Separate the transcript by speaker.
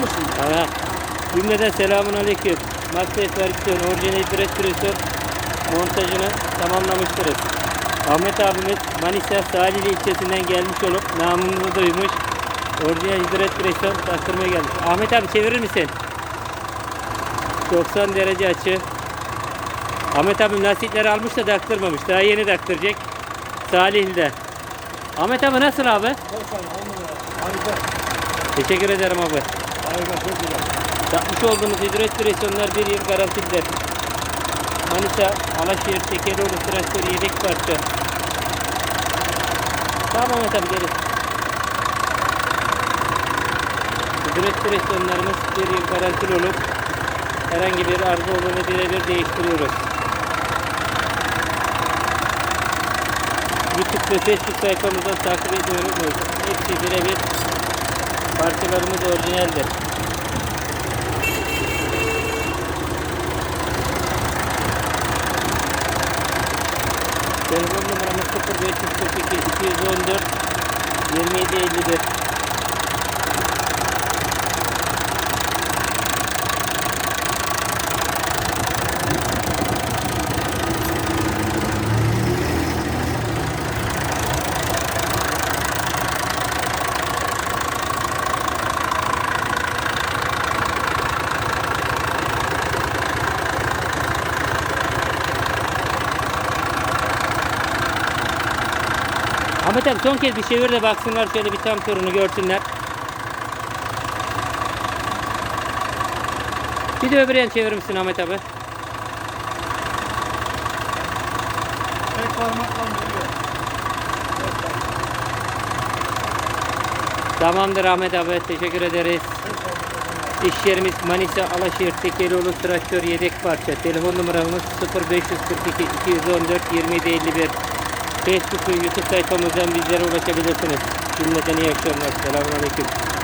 Speaker 1: mısın?
Speaker 2: Ana. Cümleden selamun aleyküm. Maksat versiyon orijinal direktörüsün montajını tamamlamıştırız. Ahmet abimiz Manisa Salihli ilçesinden gelmiş olup namını duymuş. Orijinal hidret direksiyon taktırmaya gelmiş. Ahmet abi çevirir misin? 90 derece açı. Ahmet abim lastikleri almış da taktırmamış. Daha yeni taktıracak. Salihli'de. Ahmet abi nasıl abi?
Speaker 1: Harika.
Speaker 2: Teşekkür ederim abi.
Speaker 1: Harika.
Speaker 2: Yapmış olduğumuz hidrolik bir yıl garantilidir. Manisa, Alaşehir, Tekelioğlu traktör yedek parça. Tamam Ahmet abi direksiyonlarımız bir yıl garantili olup herhangi bir arıza olduğunu birebir değiştiriyoruz. YouTube ve Facebook sayfamızdan takip ediyoruz. Hepsi birebir parçalarımız orijinaldir. Telefon numaramız 0542 214 2751. Ahmet abi son kez bir çevir de baksınlar şöyle bir tam turunu görsünler. Bir de öbür yan çevirir misin Ahmet abi?
Speaker 1: Tek parmakla vuruyor.
Speaker 2: Tamamdır Ahmet abi teşekkür ederiz. İş yerimiz Manisa Alaşehir Tekelioğlu traktör yedek parça. Telefon numaramız 0542 214 2751. Facebook ve YouTube sayfamızdan bizlere ulaşabilirsiniz. Cümleten iyi akşamlar. Selamun Aleyküm.